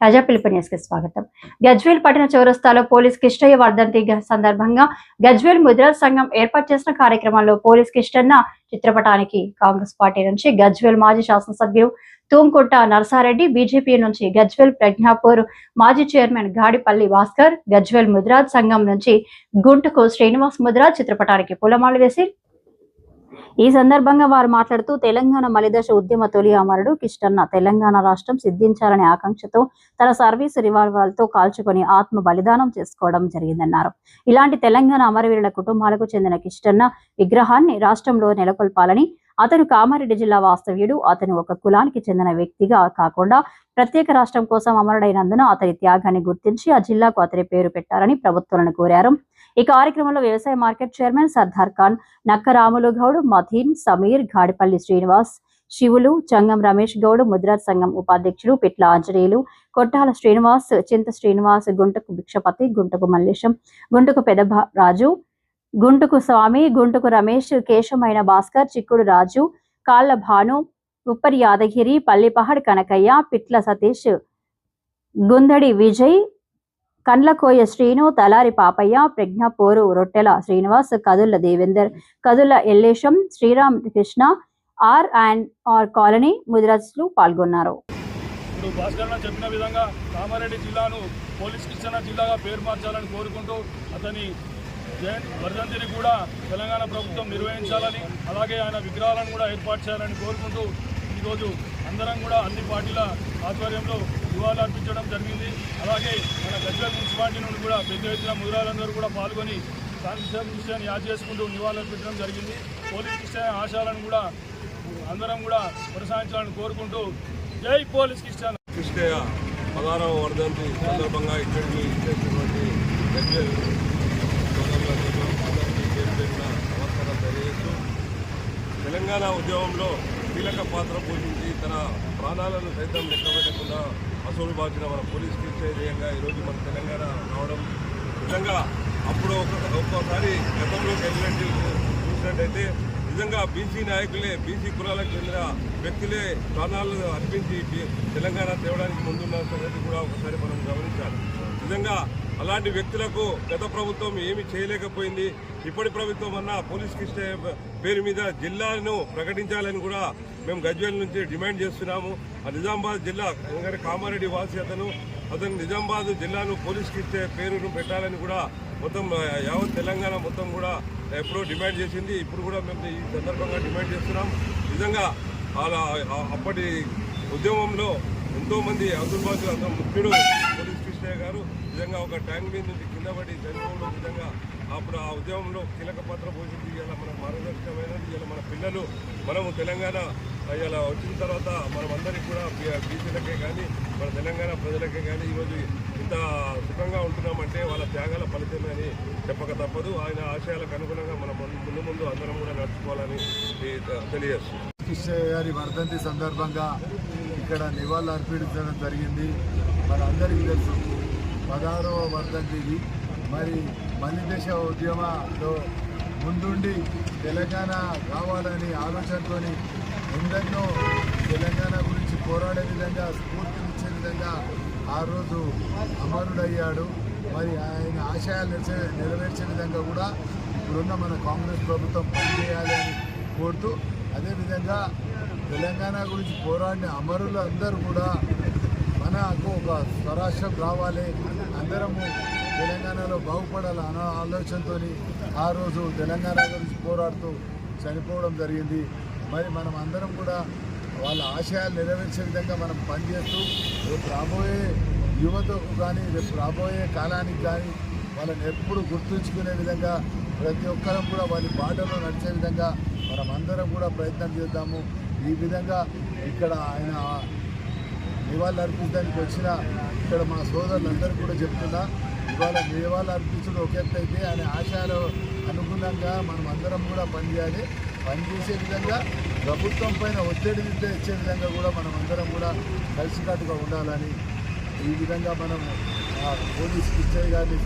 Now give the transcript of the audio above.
ప్రజా పిలుపు న్యూస్కి స్వాగతం. గజ్వేల్ పట్టణ చౌరస్తాలో పోలీస్ కిష్టయ్య వర్ధంతి సందర్భంగా గజ్వేల్ ముద్రా సంఘం ఏర్పాటు చేసిన కార్యక్రమంలో పోలీస్ కిష్టన్న చిత్రపటానికి కాంగ్రెస్ పార్టీ నుంచి గజ్వేల్ మాజీ శాసనసభ్యులు తూంకుంట నరసారెడ్డి బీజేపీ నుంచి గజ్వేల్ ప్రజ్ఞాపూర్ మాజీ చైర్మన్ గాడిపల్లి భాస్కర్ గజ్వేల్ ముద్రాజ్ సంఘం నుంచి గుంటుకు శ్రీనివాస్ ముద్రాజ్ చిత్రపటానికి పూలమాలు వేసి ఈ సందర్భంగా వారు మాట్లాడుతూ తెలంగాణ మలిదశ ఉద్యమ తొలి అమరుడు కిష్టన్న తెలంగాణ రాష్ట్రం సిద్ధించాలనే ఆకాంక్షతో తన సర్వీస్ రివాల్వర్లతో కాల్చుకొని ఆత్మ బలిదానం చేసుకోవడం జరిగిందన్నారు. ఇలాంటి తెలంగాణ అమరవీరుల కుటుంబాలకు చెందిన కిష్టన్న విగ్రహాన్ని రాష్ట్రంలో నెలకొల్పాలని అతను కామారెడ్డి జిల్లా వాస్తవ్యుడు. అతను ఒక కులానికి చెందిన వ్యక్తిగా కాకుండా ప్రత్యేక రాష్ట్రం కోసం అమరుడైనందున అతని త్యాగాన్ని గుర్తించి ఆ జిల్లాకు అతని పేరు పెట్టాలని ప్రభుత్వాలను కోరారు. ఈ కార్యక్రమంలో వ్యవసాయ మార్కెట్ చైర్మన్ సర్దార్ ఖాన్ నక్కరాములు గౌడ్ మథీన్ సమీర్ గాడిపల్లి శ్రీనివాస్ శివులు చంగం రమేష్ గౌడ్ ముద్రాజ్ సంఘం ఉపాధ్యక్షులు పిట్ల ఆంజనేయులు కొట్టాల శ్రీనివాస్ చింత శ్రీనివాస్ గుంటకు భిక్షపతి గుంటకు మల్లేశం గుంటకు పెదభ రాజు గుంటుకు స్వామి గుంటుకు రమేష్ కేశమైన భాస్కర్ చిక్కుడు రాజు కాళ్ళ భాను ఉప్పరి యాదగిరి పల్లిపహడ్ కనకయ్య పిట్ల సతీష్ గుందడి విజయ్ కండ్లకోయ శ్రీను తలారి Papaiah ప్రజ్ఞాపోరు Rottela Srinivas Kadula Devender Kadula Ellesham Sriram Krishna R and R colony ముదిరాజులు పాల్గొన్నారు. ఇప్పుడు భాస్కర్ చెప్పిన విధంగా కామారెడ్డి జిల్లాను పోలీస్ జిల్లాగా పేరు మార్చాలని కోరుకుంటూ అతని వర్ధంతిని కూడా తెలంగాణ ప్రభుత్వం నిర్వహించాలని అలాగే ఆయన విగ్రహాలను కూడా ఏర్పాటు చేయాలని కోరుకుంటూ ఈరోజు అందరం కూడా అన్ని పార్టీల ఆధ్వర్యంలో నివాళులు అర్పించడం జరిగింది. అలాగే మన గజ్వేల్ మున్సిపాలిటీ నుండి కూడా పెద్ద ఎత్తున ముదిరాలందరూ కూడా పాల్గొని విషయాన్ని యాద్ చేసుకుంటూ నివాళులు అర్పించడం జరిగింది. పోలీస్ కిస్టాన్ ఆశయాలను కూడా అందరం కూడా కొనసాగించాలని కోరుకుంటూ జై పోలీస్ కిస్టాన్ కృష్ణయ్య పదహారవ వర్ధంతి సందర్భంగా ఇక్కడికి ఇచ్చేసినటువంటి గజ్వేల్ సోదరులందరూ అందరికీ పేరు పేరున నమస్కారం తెలియజేస్తూ తెలంగాణ ఉద్యమంలో కీలక పాత్ర పోషించి తన ప్రాణాలను సైతం లెక్కపెట్టకుండా అసలు బాచిన మన పోలీస్ ధైర్యంగా ఈరోజు మన తెలంగాణ రావడం నిజంగా అప్పుడు ఒక ఒక్కోసారి గతంలోకి వెళ్ళినట్టు చూసినట్టయితే నిజంగా బీసీ నాయకులే బీసీ కులాలకు చెందిన వ్యక్తులే ప్రాణాలను అర్పించి తెలంగాణ తేవడానికి ముందున్న సంగతి కూడా ఒకసారి మనం గమనించాలి. నిజంగా అలాంటి వ్యక్తులకు గత ప్రభుత్వం ఏమీ చేయలేకపోయింది. ఇప్పటి ప్రభుత్వం అన్న పోలీస్ కృష్ణ పేరు మీద జిల్లాను ప్రకటించాలని కూడా మేము గజ్వేల్ నుంచి డిమాండ్ చేస్తున్నాము. ఆ నిజామాబాద్ జిల్లా ఎందుకంటే కామారెడ్డి వాసి అతను అతను నిజామాబాద్ జిల్లాను పోలీస్ కృష్ణ పేరును పెట్టాలని కూడా మొత్తం యావత్ తెలంగాణ మొత్తం కూడా ఎప్పుడో డిమాండ్ చేసింది. ఇప్పుడు కూడా మేము ఈ సందర్భంగా డిమాండ్ చేస్తున్నాం. నిజంగా అలా అప్పటి ఉద్యమంలో ఎంతోమంది అందుబాటులో అందరూ ముఖ్యుడు కృష్ణయ్య గారు నిజంగా ఒక ట్యాంక్ మీద నుంచి కింద పడి చనిపోవడం విధంగా అప్పుడు ఆ ఉద్యమంలో కీలక పాత్ర పోషించి ఇలా మన మార్గదర్శకమైనది ఇలా మన పిల్లలు మనము తెలంగాణ ఇలా వచ్చిన తర్వాత మనమందరికీ కూడా బీసీలకే కానీ మన తెలంగాణ ప్రజలకే కానీ ఈరోజు ఇంత సుఖంగా ఉంటున్నామంటే వాళ్ళ త్యాగాల ఫలితమే అని చెప్పక తప్పదు. ఆయన ఆశయాలకు అనుగుణంగా మనం ముందు- ముందు అందరం కూడా నడుచుకోవాలని తెలియజేస్తుంది తెలియజేస్తున్నాం. గారి వర్ధంతి సందర్భంగా ఇక్కడ నివాళులు అర్పించడం జరిగింది. మన అందరికీ తెలుసు పదహారవ వర్ధంతిది మరి మలిదేశ ఉద్యమంలో ముందుండి తెలంగాణ కావాలని ఆలోచనతోని ఎందరినో తెలంగాణ గురించి పోరాడే విధంగా స్ఫూర్తినిచ్చే విధంగా ఆ రోజు అమరుడయ్యాడు. మరి ఆయన ఆశయాలు నెరవేర్చే విధంగా కూడా ఇప్పుడున్న మన కాంగ్రెస్ ప్రభుత్వం పనిచేయాలి అని కోరుతూ అదేవిధంగా తెలంగాణ గురించి పోరాడిన అమరులు అందరూ కూడా మనకు ఒక స్వరాష్ట్రం రావాలి. అందరము తెలంగాణలో బాగుపడాలి అన్న ఆలోచనతో ఆ రోజు తెలంగాణ గురించి పోరాడుతూ చనిపోవడం జరిగింది. మరి మనం అందరం కూడా వాళ్ళ ఆశయాలు నెరవేర్చే విధంగా మనం పనిచేస్తూ రేపు రాబోయే యువతకు కానీ రేపు రాబోయే కాలానికి కానీ వాళ్ళని ఎప్పుడు గుర్తుంచుకునే విధంగా ప్రతి ఒక్కరం కూడా వాళ్ళ బాటలో నడిచే విధంగా మనం అందరం కూడా ప్రయత్నం చేద్దాము. ఈ విధంగా ఇక్కడ ఆయన నివాళులు అర్పించడానికి వచ్చిన ఇక్కడ మా సోదరులందరూ కూడా చెప్తున్నా ఇవాళ నివాళులు అర్పించడం ఒక అనే అయితే ఆయన ఆశయాలు అనుగుణంగా మనం అందరం కూడా పనిచేయాలి. పనిచేసే విధంగా ప్రభుత్వం పైన ఒత్తిడి ఇచ్చే విధంగా కూడా మనం అందరం కూడా కలిసికట్టుగా ఉండాలని ఈ విధంగా మనం ఆ, పోలీస్ కానీ